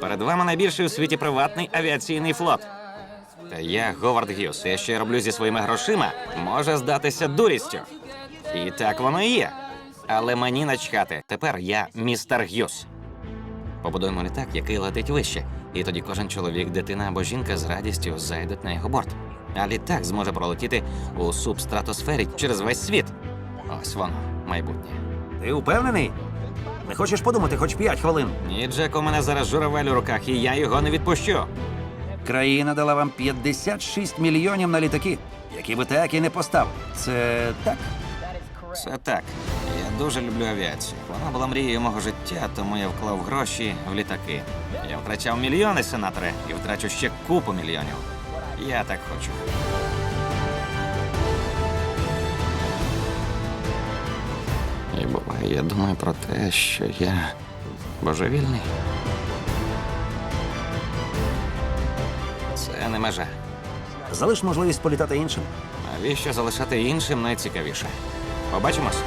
Перед вами найбільший у світі приватний авіаційний флот. Та я Говард що я роблю зі своїми грошима, може здатися дурістю. І так воно і є. Але мені начхати. Тепер я містер Гюс. Побудуємо літак, який летить вище. І тоді кожен чоловік, дитина або жінка з радістю зайдуть на його борт. А літак зможе пролетіти у субстратосфері через весь світ. Ось воно, майбутнє. Ти упевнений? Не хочеш подумати хоч п'ять хвилин? Ні, Джек, у мене зараз журавель у руках, і я його не відпущу. Країна дала вам 56 мільйонів на літаки, які ви так і не поставили. Це так? Все так. Я дуже люблю авіацію. Вона була мрією мого життя, тому я вклав гроші в літаки. Я втрачав мільйони, сенаторе, і втрачу ще купу мільйонів. Я так хочу. Буває, я думаю про те, що я божевільний. Це не межа. Залиш можливість політати іншим. Навіщо залишати іншим найцікавіше? Побачимось.